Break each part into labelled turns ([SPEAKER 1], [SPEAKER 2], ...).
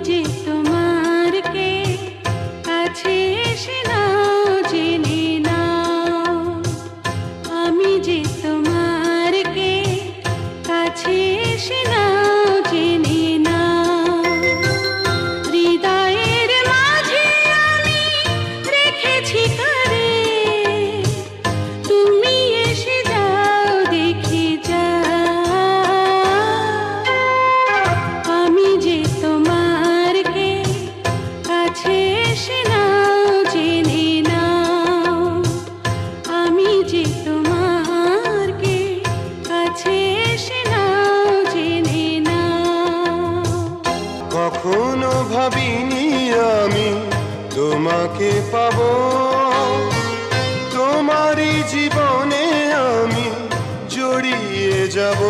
[SPEAKER 1] নিজে
[SPEAKER 2] কখনো ভাবিনি আমি, তোমাকে পাব। তোমারই জীবনে আমি জড়িয়ে যাব।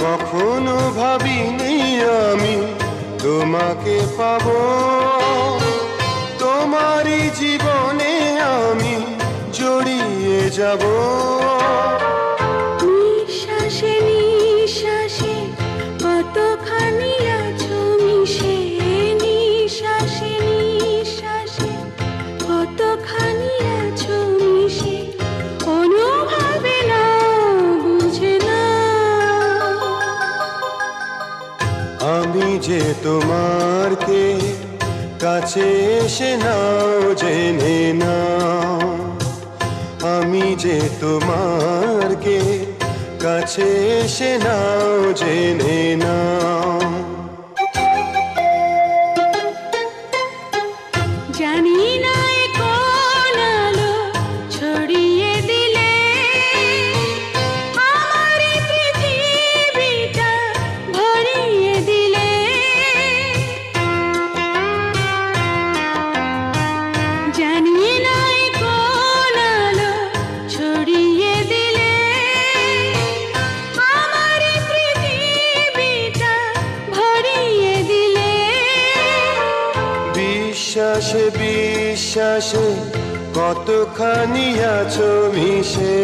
[SPEAKER 2] কখনো ভাবিনি আমি তোমাকে পাব। তোমারই জীবনে আমি জড়িয়ে যাব। যে তোমার কে? কাছে এসে নাও, জেনে নাও। আমি যে তোমার কে? কাছে এসে নাও, জেনে নাও।
[SPEAKER 1] জানি না
[SPEAKER 2] বিশ্বাসে বিশ্বাসে, কতখানি আছো মিশে?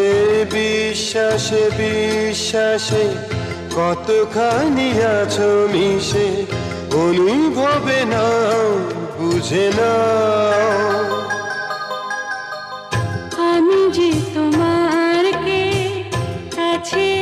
[SPEAKER 2] বিশ্বাসে বিশ্বাসে, কতখানি আছো মিশে? অনুভবে না বুঝে না আমি যে তোমার কে আছে